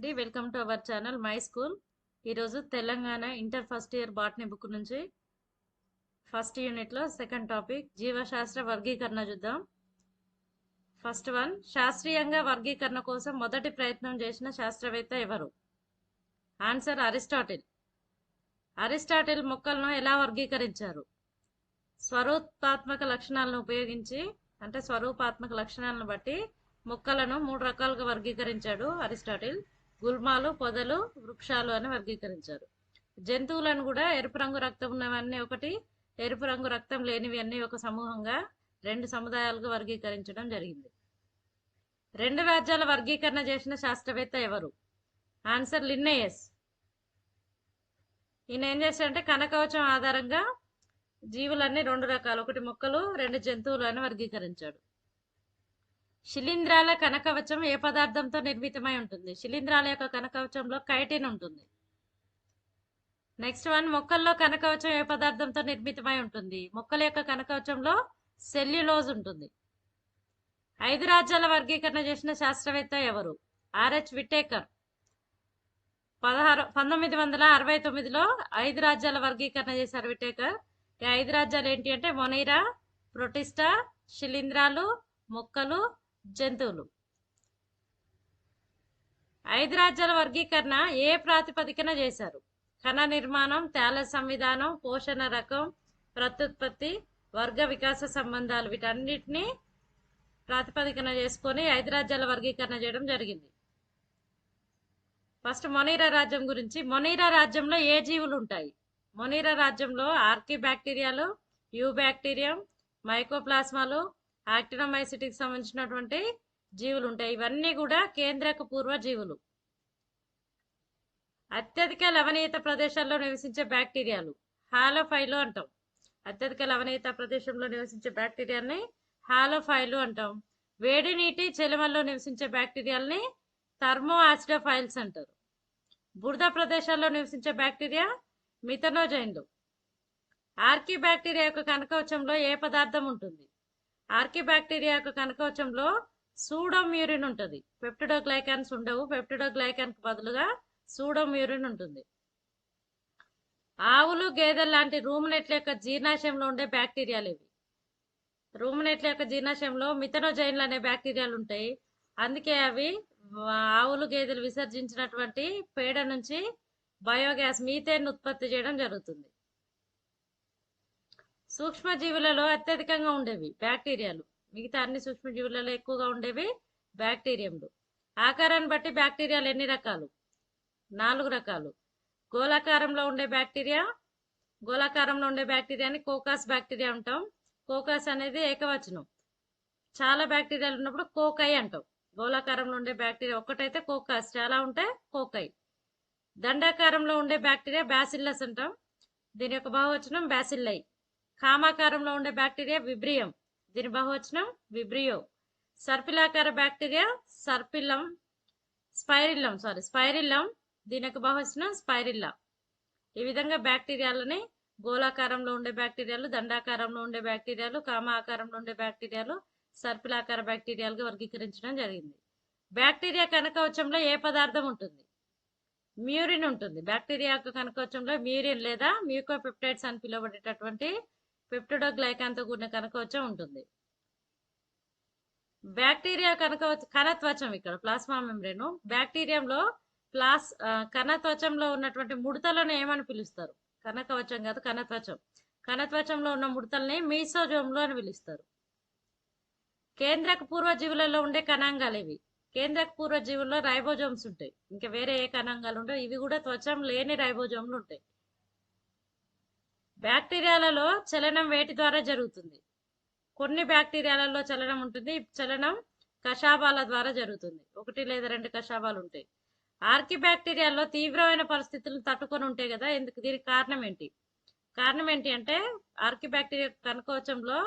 అండి. Welcome to our channel my school. ఈరోజు Telangana inter first year botany book నుంచి first యూనిట్లో second topic జీవశాస్త్ర వర్గీకరణ చూద్దాం. ఫస్ట్ వన్ శాస్త్రీయంగా వర్గీకరణ కోసం మొదటి ప్రయత్నం చేసిన శాస్త్రవేత్త ఎవరు? Answer Aristotle. అరిస్టాటిల్ మొక్కలను ఎలా వర్గీకరించారు? స్వరూపాత్మక లక్షణాలను ఉపయోగించి అంటే స్వరూపాత్మక లక్షణాలను బట్టి మొక్కలను మూడు రకాలుగా వర్గీకరించాడు అరిస్టాటిల్. గుల్మాలు పొదలు వృక్షాలు అని వర్గీకరించారు. జంతువులను కూడా ఎరుపు రంగు రక్తం ఉన్నవన్నీ ఒకటి ఎరుపు రంగు రక్తం లేనివి అన్నీ ఒక సమూహంగా రెండు సముదాయాలుగా వర్గీకరించడం జరిగింది. రెండు వ్యాజ్యాల వర్గీకరణ చేసిన శాస్త్రవేత్త ఎవరు? ఆన్సర్ లిన్నేయస్ ఈయన ఏం చేశాడంటే కనకవచం ఆధారంగా జీవులన్నీ రెండు రకాలు ఒకటి మొక్కలు రెండు జంతువులు అని వర్గీకరించాడు. శిలీంధ్రాల కనకవచం ఏ పదార్థంతో నిర్మితమై ఉంటుంది? శిలీంధ్రాల యొక్క కనకవచంలో కైటిన్ ఉంటుంది. నెక్స్ట్ వన్ మొక్కల్లో కనకవచం ఏ పదార్థంతో నిర్మితమై ఉంటుంది? మొక్కల యొక్క కనకవచంలో సెల్యులోజ్ ఉంటుంది. ఐదు రాజ్యాల వర్గీకరణ చేసిన శాస్త్రవేత్త ఎవరు? R H Whittaker. పదహారు పంతొమ్మిది వందల అరవై తొమ్మిదిలో ఐదు రాజ్యాల వర్గీకరణ చేశారు విటేకర్. ఈ ఐదు రాజ్యాలు ఏంటి అంటే మొనైరా ప్రొటిస్టా శిలీంధ్రాలు మొక్కలు జంతువులు. ఐదు రాజ్యాల వర్గీకరణ ఏ ప్రాతిపదికన చేశారు? కణ నిర్మాణం తేల సంవిధానం పోషణ రకం ప్రత్యుత్పత్తి వర్గ వికాస సంబంధాలు వీటన్నిటిని ప్రాతిపదికన చేసుకొని ఐదు రాజ్యాల వర్గీకరణ చేయడం జరిగింది. ఫస్ట్ మొనీరా రాజ్యం గురించి. మొనీరా రాజ్యంలో ఏ జీవులు ఉంటాయి? మొనీరా రాజ్యంలో ఆర్కి బ్యాక్టీరియాలు యూ బ్యాక్టీరియం మైకోప్లాస్మాలు యాక్టినోమైసిటీకి సంబంధించినటువంటి జీవులు ఉంటాయి. ఇవన్నీ కూడా కేంద్రక పూర్వ జీవులు అత్యధిక లవణీయత ప్రదేశాల్లో నివసించే బ్యాక్టీరియాలు. హాలోఫైలు అంటాం. అత్యధిక లవణీయత ప్రదేశంలో నివసించే బ్యాక్టీరియాల్ని హాలోఫైలు అంటాం. వేడి నీటి చెలిమల్లో నివసించే బ్యాక్టీరియాల్ని థర్మో ఆసిడోఫైల్స్ అంటారు. బురద ప్రదేశాల్లో నివసించే బ్యాక్టీరియా మిథనోజైన్లు. ఆర్కి బ్యాక్టీరియా యొక్క కనకవచంలో ఏ పదార్థం ఉంటుంది? ఆర్కి బ్యాక్టీరియా యొక్క కనకవచంలో సూడోమ్యూరిన్ ఉంటుంది. పెప్టిడోగ్లైకాన్స్ ఉండవు. పెప్టిడోగ్లైకాన్కి బదులుగా సూడోమ్యూరిన్ ఉంటుంది. ఆవులు గేదెలు లాంటి రూమినెట్ల యొక్క జీర్ణాశయంలో ఉండే బ్యాక్టీరియాలు ఇవి. రూమినెట్ల యొక్క జీర్ణాశయంలో మిథనోజైన్లు అనే బ్యాక్టీరియాలు ఉంటాయి. అందుకే అవి ఆవులు గేదెలు విసర్జించినటువంటి పేడ నుంచి బయోగ్యాస్ మీథేన్ ఉత్పత్తి చేయడం జరుగుతుంది. సూక్ష్మజీవులలో అత్యధికంగా ఉండేవి బ్యాక్టీరియాలు. మిగతా అన్ని సూక్ష్మజీవులలో ఎక్కువగా ఉండేవి బ్యాక్టీరియంలు. ఆకారాన్ని బట్టి బ్యాక్టీరియాలు ఎన్ని రకాలు? నాలుగు రకాలు. గోళాకారంలో ఉండే బ్యాక్టీరియా గోళాకారంలో ఉండే బ్యాక్టీరియాని కోకాస్ బ్యాక్టీరియా అంటాం. కోకాస్ అనేది ఏకవచనం. చాలా బ్యాక్టీరియాలు ఉన్నప్పుడు కోకై అంటాం. గోళాకారంలో ఉండే బ్యాక్టీరియా ఒక్కటైతే కోకాస్. చాలా ఉంటే కోకై. దండాకారంలో ఉండే బ్యాక్టీరియా బ్యాసిల్లస్ అంటాం. దీని యొక్క బహువచనం బ్యాసిల్లై. కామాకారంలో ఉండే బ్యాక్టీరియా విబ్రియం. దీని బహువచనం విబ్రియో. సర్పిలాకార బ్యాక్టీరియా సర్పిల్లం స్పైరిల్లం సారీ స్పైరిల్లం దీని యొక్క బహువచనం స్పైరిల్లా. ఈ విధంగా బ్యాక్టీరియాలని గోళాకారంలో ఉండే బ్యాక్టీరియాలు దండాకారంలో ఉండే బ్యాక్టీరియాలు కామ ఆకారంలో ఉండే బ్యాక్టీరియాలు సర్పిలాకార బ్యాక్టీరియాలుగా వర్గీకరించడం జరిగింది. బ్యాక్టీరియా కనకవచంలో ఏ పదార్థం ఉంటుంది? మ్యూరిన్ ఉంటుంది. బ్యాక్టీరియా యొక్క కనకవచంలో మ్యూరిన్ లేదా మ్యూకోపెప్టైడ్స్ అని పిలువబడేటటువంటి పెప్టోడోగ్లైకాన్తో కూడిన కనకవచం ఉంటుంది. బ్యాక్టీరియా కనకవచ కణత్వచం ఇక్కడ ప్లాస్మా మెంబ్రేను. బ్యాక్టీరియంలో ప్లాస్ కణత్వచంలో ఉన్నటువంటి ముడతలను ఏమని పిలుస్తారు? కనకవచం కాదు కణత్వచం. కణత్వచంలో ఉన్న ముడతల్ని మీసోజోమ్లు అని పిలుస్తారు. కేంద్రక పూర్వ జీవులలో ఉండే కణాంగాలు ఇవి. కేంద్రక పూర్వజీవుల్లో రైబోజోమ్స్ ఉంటాయి. ఇంకా వేరే ఏ కణాంగాలు ఉంటాయి ఇవి కూడా త్వచం లేని రైబోజోమ్లు ఉంటాయి. బ్యాక్టీరియాలలో చలనం వేటి ద్వారా జరుగుతుంది? కొన్ని బ్యాక్టీరియాలలో చలనం ఉంటుంది చలనం కషాబాల ద్వారా జరుగుతుంది. ఒకటి లేదా రెండు కషాబాలు ఉంటాయి. ఆర్కి బ్యాక్టీరియాలో తీవ్రమైన పరిస్థితులను తట్టుకొని ఉంటాయి కదా ఎందుకు దీనికి కారణం ఏంటి? కారణం ఏంటి అంటే ఆర్కి బ్యాక్టీరియా కనకోచంలో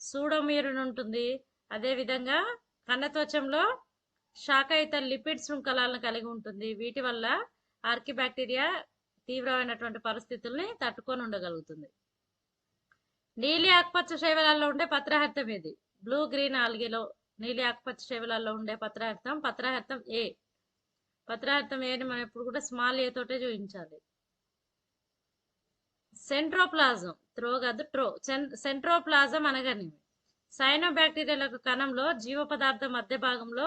సూడోమ్యూరిన్ ఉంటుంది అదేవిధంగా కన్నత్వచంలో శాఖయుత లిపిడ్ శృంఖలాలను కలిగి ఉంటుంది. వీటి వల్ల ఆర్కి బ్యాక్టీరియా తీవ్రమైనటువంటి పరిస్థితుల్ని తట్టుకొని ఉండగలుగుతుంది. నీలి ఆకుపచ్చ శైవలాల్లో ఉండే పత్రహర్థం ఏది? బ్లూ గ్రీన్ ఆల్గీలో. నీలి ఆకుపచ్చ శైవలాల్లో ఉండే పత్రహర్థం పత్రహర్థం ఏ? పత్రార్థం ఏని మనం ఎప్పుడు కూడా స్మాల్ ఏ తోటే చూపించాలి. సెంట్రోప్లాజం. త్రో కాదు ట్రో. సెంట్రోప్లాజం అనగానే సైనోబాక్టీరియాల కణంలో జీవ పదార్థం మధ్య భాగంలో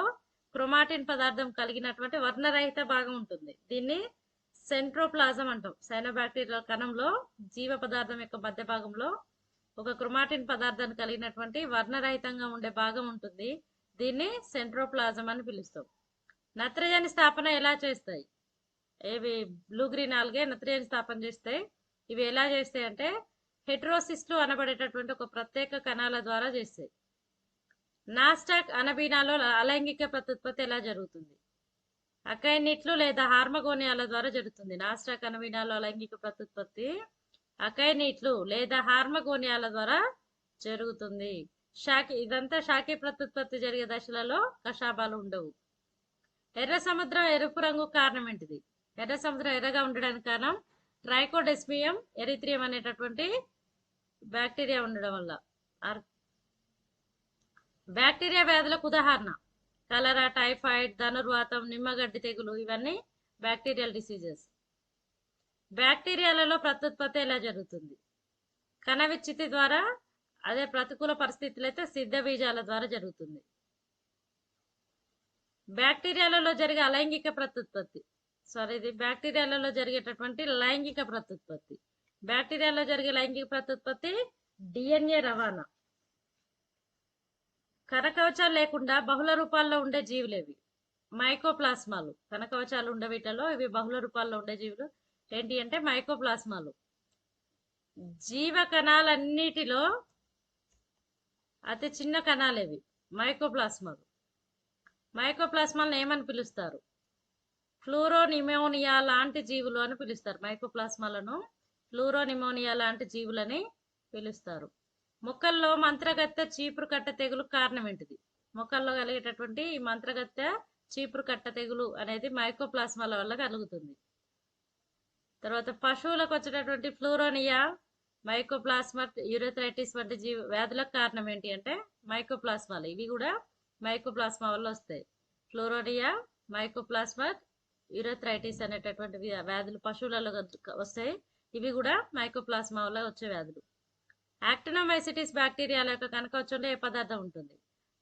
క్రోమాటిన్ పదార్థం కలిగినటువంటి వర్ణరహిత భాగం ఉంటుంది. దీన్ని సెంట్రోప్లాజం అంటాం. సైనోబాక్టీరియా కణంలో జీవ పదార్థం యొక్క మధ్య భాగంలో ఒక క్రోమాటిన్ పదార్థాన్ని కలిగినటువంటి వర్ణరహితంగా ఉండే భాగం ఉంటుంది. దీన్ని సెంట్రోప్లాజం అని పిలుస్తాం. నత్రజని స్థాపన ఎలా చేస్తాయి? ఇవి బ్లూ గ్రీన్ ఆల్గే నత్రజని స్థాపన చేస్తాయి. ఇవి ఎలా చేస్తాయి అంటే హెట్రోసిస్లు అనబడేటటువంటి ఒక ప్రత్యేక కణాల ద్వారా చేస్తాయి. నాస్టాక్ అనబీనాలో అలైంగిక ప్రత్యుత్పత్తి ఎలా జరుగుతుంది? అకైనిట్లు లేదా హార్మగోనియాల ద్వారా జరుగుతుంది. నాస్టా అనబీనాలో లైంగిక ప్రత్యుత్పత్తి అకైనిట్లు లేదా హార్మగోనియాల ద్వారా జరుగుతుంది. షాకి ఇదంతా షాకి ప్రత్యుత్పత్తి జరిగే దశలలో కషాపాలు ఉండవు. ఎర్ర సముద్రం ఎరుపు రంగు కారణం ఏంటిది? ఎర్ర సముద్రం ఎర్రగా ఉండడానికి కారణం ట్రైకోడెస్మియం ఎరిత్రియం అనేటటువంటి బ్యాక్టీరియా ఉండడం వల్ల. ఆర్- బ్యాక్టీరియా వ్యాధులకు ఉదాహరణ. కలరా టైఫాయిడ్ ధనుర్వాతం నిమ్మగడ్డి తెగులు ఇవన్నీ బ్యాక్టీరియల్ డిసీజెస్. బ్యాక్టీరియాలలో ప్రత్యుత్పత్తి ఎలా జరుగుతుంది? కణ విచ్ఛితి ద్వారా అదే ప్రతికూల పరిస్థితులు అయితే సిద్ధ బీజాల ద్వారా జరుగుతుంది. బ్యాక్టీరియాలలో జరిగే అలైంగిక ప్రత్యుత్పత్తి. సారీ ఇది బ్యాక్టీరియాలలో జరిగేటటువంటి లైంగిక ప్రత్యుత్పత్తి. బ్యాక్టీరియాలో జరిగే లైంగిక ప్రత్యుత్పత్తి డిఎన్ఏ రవాణా. కనకవచాలు లేకుండా బహుళ రూపాల్లో ఉండే జీవులు మైకోప్లాస్మాలు. కనకవచాలు ఉండే వీటిలో ఇవి బహుళ రూపాల్లో ఉండే జీవులు. ఏంటి అంటే మైకోప్లాస్మాలు. జీవ కణాలన్నిటిలో అతి చిన్న కణాలు ఇవి మైకోప్లాస్మాలు. మైకోప్లాస్మాలను ఏమని పిలుస్తారు? ఫ్లూరోనిమోనియా లాంటి జీవులు అని పిలుస్తారు. మైకోప్లాస్మాలను ఫ్లూరోనిమోనియా లాంటి జీవులని పిలుస్తారు. మొక్కల్లో మంత్రగత్తె చీపురు కట్ట తెగులు కారణం ఏంటిది? మొక్కల్లో కలిగేటటువంటి ఈ మంత్రగత్తె చీపురు కట్ట తెగులు అనేది మైకోప్లాస్మాల వల్ల కలుగుతుంది. తర్వాత పశువులకు వచ్చేటటువంటి ఫ్లూరోనియా మైకోప్లాస్మా యూరోథ్రైటిస్ వంటి జీవ వ్యాధులకు కారణం ఏంటి అంటే మైకోప్లాస్మాలు. ఇవి కూడా మైకోప్లాస్మా వల్ల వస్తాయి. ఫ్లోరోనియా మైకోప్లాస్మా యూరోథ్రైటిస్ అనేటటువంటి వ్యాధులు పశువులలో వస్తాయి. ఇవి కూడా మైకోప్లాస్మా వల్ల వచ్చే వ్యాధులు. యాక్టినోమైసిటిస్ బ్యాక్టీరియాల యొక్క కనకవచంలో ఏ పదార్థం ఉంటుంది?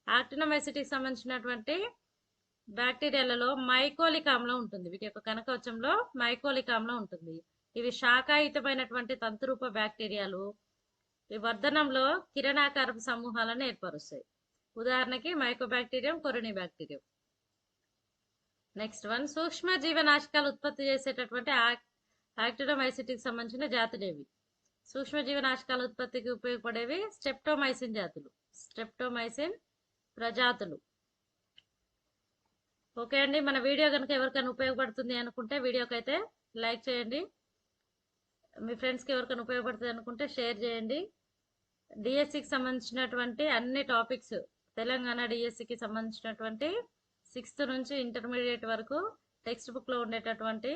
యాక్టినోమైసిటిస్ సంబంధించినటువంటి బ్యాక్టీరియాలలో మైకోలిక్ ఆమ్లం ఉంటుంది. వీటి యొక్క కనకవచంలో మైకోలిక్ ఆమ్లం ఉంటుంది. ఇవి శాఖాయుతమైనటువంటి తంతురూప బ్యాక్టీరియాలు. ఈ వర్ధనంలో కిరణాకారపు సమూహాలను ఏర్పరుస్తాయి. ఉదాహరణకి mycobacterium corynebacterium. Next one సూక్ష్మ జీవనాశకాలు ఉత్పత్తి చేసేటటువంటి యాక్టిడోమైసిటికి సంబంధించిన జాతులేవి సూక్ష్మజీవనాశకాల ఉత్పత్తికి ఉపయోగపడేవి స్టెప్టోమైసిన్ జాతులు. స్టెప్టోమైసిన్ ప్రజాతులు. ఓకే అండి మన వీడియో కనుక ఎవరికైనా ఉపయోగపడుతుంది అనుకుంటే వీడియోకి అయితే లైక్ చేయండి. మీ ఫ్రెండ్స్కి ఎవరికైనా ఉపయోగపడుతుంది అనుకుంటే షేర్ చేయండి. డిఎస్సికి సంబంధించినటువంటి అన్ని టాపిక్స్ తెలంగాణ డిఎస్సికి సంబంధించినటువంటి సిక్స్త్ నుంచి ఇంటర్మీడియట్ వరకు టెక్స్ట్ బుక్లో ఉండేటటువంటి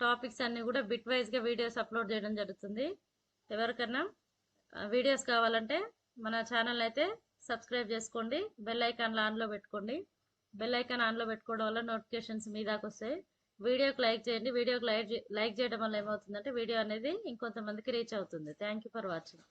టాపిక్స్ అన్నీ కూడా బిట్ వైజ్గా వీడియోస్ అప్లోడ్ చేయడం జరుగుతుంది. ఎవరికన్నా వీడియోస్ కావాలంటే మన ఛానల్ అయితే సబ్స్క్రైబ్ చేసుకోండి. బెల్ ఐకాన్లు ఆన్లో పెట్టుకోండి. బెల్ ఐకాన్ ఆన్లో పెట్టుకోవడం వల్ల నోటిఫికేషన్స్ మీ దాకా వస్తాయి. వీడియోకి లైక్ చేయండి. వీడియోకి లైక్ లైక్ చేయడం వల్ల ఏమవుతుందంటే వీడియో అనేది ఇంకొంతమందికి రీచ్ అవుతుంది. Thank you for watching.